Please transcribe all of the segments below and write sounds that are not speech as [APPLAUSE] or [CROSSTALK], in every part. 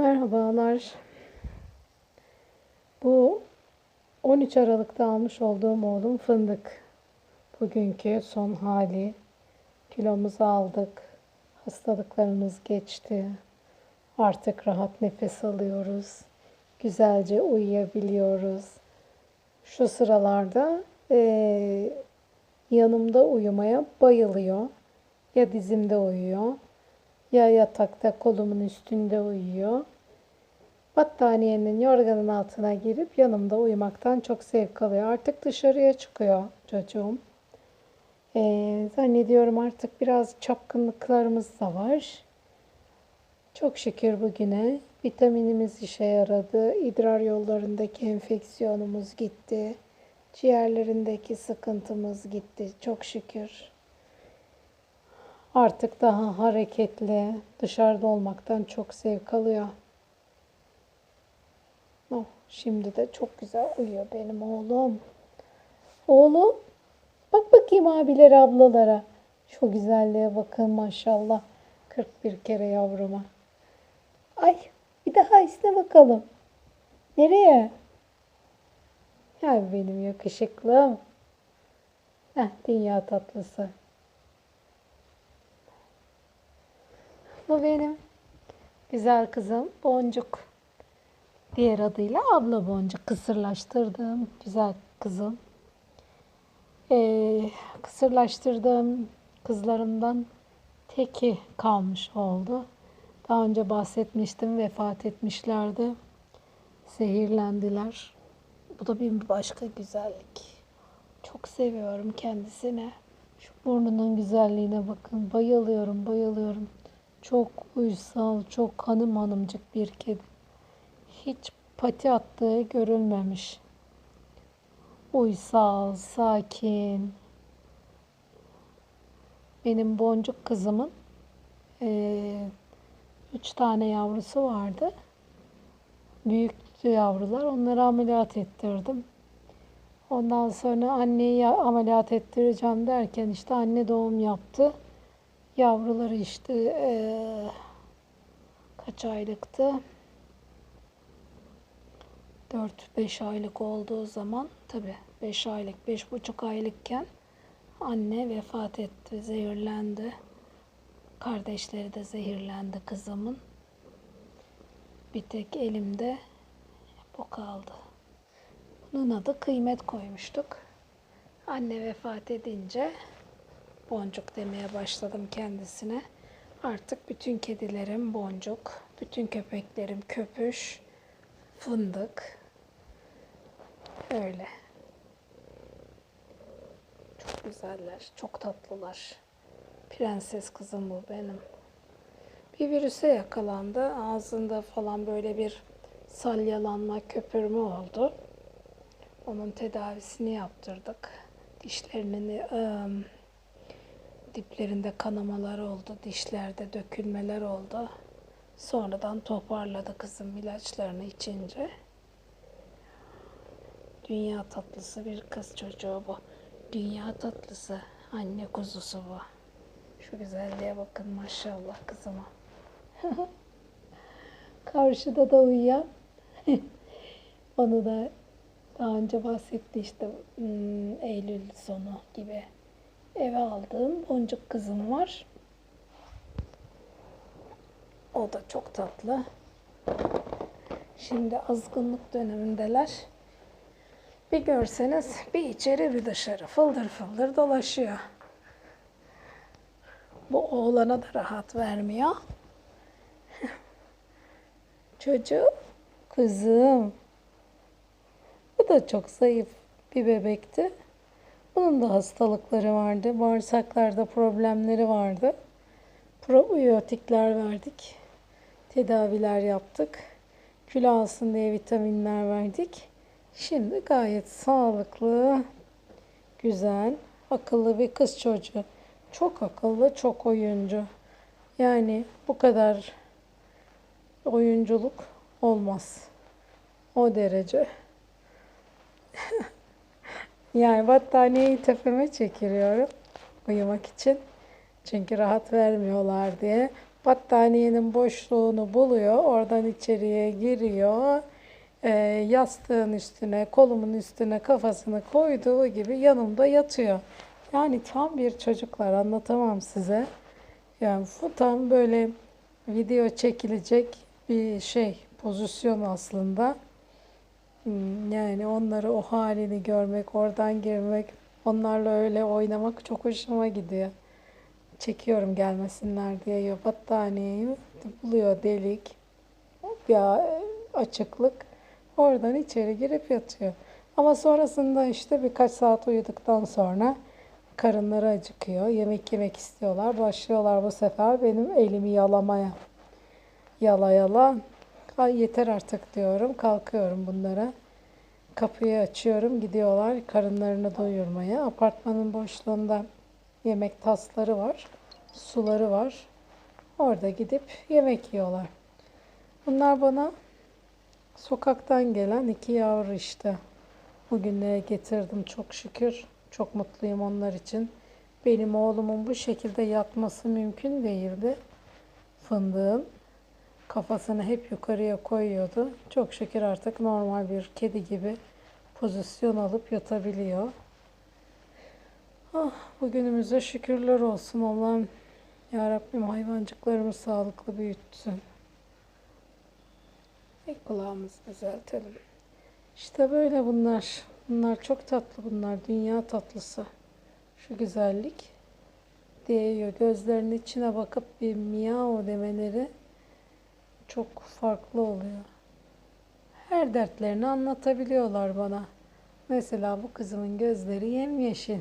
Merhabalar. Bu 13 Aralık'ta almış olduğum oğlum Fındık. Bugünkü son hali. Kilomuzu aldık. Hastalıklarımız geçti. Artık rahat nefes alıyoruz. Güzelce uyuyabiliyoruz. Şu sıralarda eee, yanımda uyumaya bayılıyor. Ya dizimde uyuyor ya yatakta kolumun üstünde uyuyor. Battaniyenin yorganın altına girip yanımda uyumaktan çok zevk alıyor. Artık dışarıya çıkıyor çocuğum. Ee, zannediyorum artık biraz çapkınlıklarımız da var. Çok şükür bugüne vitaminimiz işe yaradı. İdrar yollarındaki enfeksiyonumuz gitti. Ciğerlerindeki sıkıntımız gitti. Çok şükür. Artık daha hareketli, dışarıda olmaktan çok zevk alıyor. Oh, şimdi de çok güzel uyuyor benim oğlum. Oğlum, bak bakayım abiler ablalara. Şu güzelliğe bakın maşallah. 41 kere yavruma. Ay, bir daha iste bakalım. Nereye? Ya benim yakışıklım. Heh, dünya tatlısı. Bu benim güzel kızım Boncuk. Diğer adıyla abla Boncuk. Kısırlaştırdığım güzel kızım. Ee, kısırlaştırdığım kızlarımdan teki kalmış oldu. Daha önce bahsetmiştim vefat etmişlerdi. Zehirlendiler. Bu da bir başka güzellik. Çok seviyorum kendisine. Şu burnunun güzelliğine bakın. Bayılıyorum, bayılıyorum. Çok uysal, çok hanım hanımcık bir kedi. Hiç pati attığı görülmemiş. Uysal, sakin. Benim boncuk kızımın eee, üç tane yavrusu vardı. Büyüktü yavrular. Onları ameliyat ettirdim. Ondan sonra anneyi ya- ameliyat ettireceğim derken işte anne doğum yaptı. Yavruları işte eee, kaç aylıktı? 4-5 aylık olduğu zaman tabi 5 aylık, 5,5 aylıkken anne vefat etti, zehirlendi. Kardeşleri de zehirlendi kızımın. Bir tek elimde bu kaldı. Bunun adı kıymet koymuştuk. Anne vefat edince boncuk demeye başladım kendisine. Artık bütün kedilerim boncuk, bütün köpeklerim köpüş, fındık. Öyle. Çok güzeller, çok tatlılar. Prenses kızım bu benim. Bir virüse yakalandı. Ağzında falan böyle bir salyalanma, köpürme oldu. Onun tedavisini yaptırdık. Dişlerinin ım, diplerinde kanamalar oldu, dişlerde dökülmeler oldu. Sonradan toparladı kızım ilaçlarını içince. Dünya tatlısı bir kız çocuğu bu. Dünya tatlısı, anne kuzusu bu. Şu güzelliğe bakın maşallah kızıma. [LAUGHS] Karşıda da uyuyan. [LAUGHS] Onu da daha önce bahsetti işte hmm, Eylül sonu gibi eve aldığım boncuk kızım var. O da çok tatlı. Şimdi azgınlık dönemindeler. Bir görseniz bir içeri bir dışarı fıldır fıldır dolaşıyor. Bu oğlana da rahat vermiyor. [LAUGHS] Çocuğum, kızım. Bu da çok zayıf bir bebekti. Bunun da hastalıkları vardı. Bağırsaklarda problemleri vardı. Probiyotikler verdik. Tedaviler yaptık. Kilo alsın diye vitaminler verdik. Şimdi gayet sağlıklı, güzel, akıllı bir kız çocuğu. Çok akıllı, çok oyuncu. Yani bu kadar oyunculuk olmaz. O derece. [LAUGHS] Yani battaniyeyi tepeme çekiliyorum uyumak için. Çünkü rahat vermiyorlar diye. Battaniyenin boşluğunu buluyor. Oradan içeriye giriyor. Ee, yastığın üstüne, kolumun üstüne kafasını koyduğu gibi yanımda yatıyor. Yani tam bir çocuklar anlatamam size. Yani bu tam böyle video çekilecek bir şey, pozisyon aslında. Hmm, Yani onları o halini görmek, oradan girmek, onlarla öyle oynamak çok hoşuma gidiyor. Çekiyorum gelmesinler diye ya battaniyeyi buluyor delik, bir açıklık. Oradan içeri girip yatıyor. Ama sonrasında işte birkaç saat uyuduktan sonra karınları acıkıyor. Yemek yemek istiyorlar. Başlıyorlar bu sefer benim elimi yalamaya. Yala yala. Ay yeter artık diyorum. Kalkıyorum bunlara. Kapıyı açıyorum. Gidiyorlar karınlarını doyurmaya. Apartmanın boşluğunda yemek tasları var. Suları var. Orada gidip yemek yiyorlar. Bunlar bana sokaktan gelen iki yavru işte. Bugünlere getirdim çok şükür. Çok mutluyum onlar için. Benim oğlumun bu şekilde yatması mümkün değildi. Fındığın kafasını hep yukarıya koyuyordu. Çok şükür artık normal bir kedi gibi pozisyon alıp yatabiliyor. Ah, bugünümüze şükürler olsun Allah'ım. Ya Rabbim hayvancıklarımı sağlıklı büyütsün. Bir kulağımızı düzeltelim. İşte böyle bunlar. Bunlar çok tatlı bunlar. Dünya tatlısı. Şu güzellik değiyor. Gözlerinin içine bakıp bir miyav demeleri çok farklı oluyor. Her dertlerini anlatabiliyorlar bana. Mesela bu kızımın gözleri yemyeşil.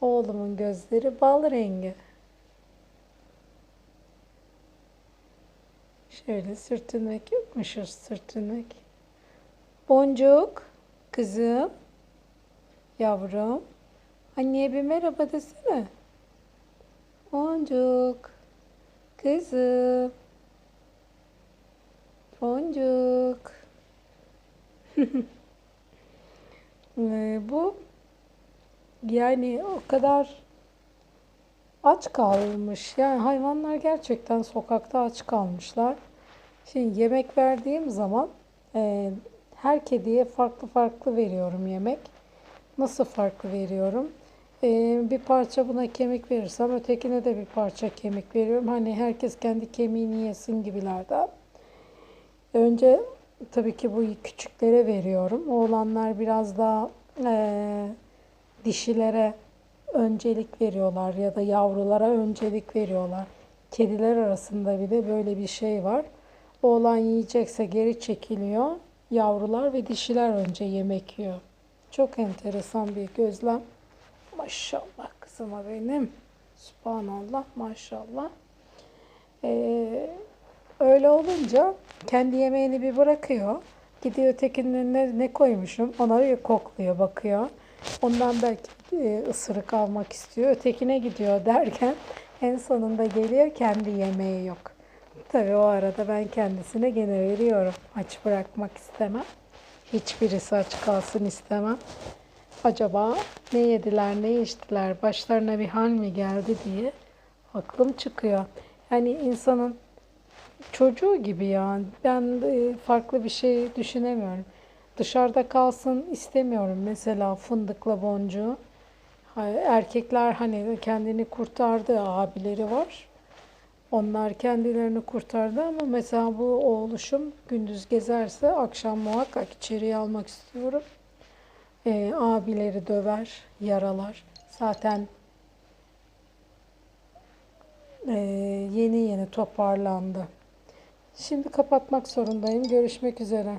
Oğlumun gözleri bal rengi. Şöyle sürtünmek yokmuşuz sürtünmek. Boncuk, kızım, yavrum. Anneye bir merhaba desene. Boncuk, kızım. Boncuk. [LAUGHS] Ee, Bu yani o kadar aç kalmış. Yani hayvanlar gerçekten sokakta aç kalmışlar. Şimdi yemek verdiğim zaman e, her kediye farklı farklı veriyorum yemek. Nasıl farklı veriyorum? E, bir parça buna kemik verirsem ötekine de bir parça kemik veriyorum. Hani herkes kendi kemiğini yesin gibilerden. Önce tabii ki bu küçüklere veriyorum. Oğlanlar biraz daha e, dişilere öncelik veriyorlar ya da yavrulara öncelik veriyorlar. Kediler arasında bile böyle bir şey var. Oğlan yiyecekse geri çekiliyor. Yavrular ve dişiler önce yemek yiyor. Çok enteresan bir gözlem. Maşallah kızıma benim. Subhanallah maşallah. Ee, öyle olunca kendi yemeğini bir bırakıyor. Gidiyor ötekinin önüne ne koymuşum ona bir kokluyor bakıyor. Ondan belki e, ısırık almak istiyor. Ötekine gidiyor derken en sonunda geliyor kendi yemeği yok. Tabii o arada ben kendisine gene veriyorum. Aç bırakmak istemem. Hiçbirisi aç kalsın istemem. Acaba ne yediler, ne içtiler, başlarına bir hal mi geldi diye aklım çıkıyor. Yani insanın çocuğu gibi yani. Ben e, farklı bir şey düşünemiyorum. Dışarıda kalsın istemiyorum. Mesela fındıkla boncuğu. Erkekler hani kendini kurtardı abileri var. Onlar kendilerini kurtardı ama mesela bu oğluşum gündüz gezerse akşam muhakkak içeriye almak istiyorum. Ee, abileri döver, yaralar. Zaten e, yeni yeni toparlandı. Şimdi kapatmak zorundayım. Görüşmek üzere.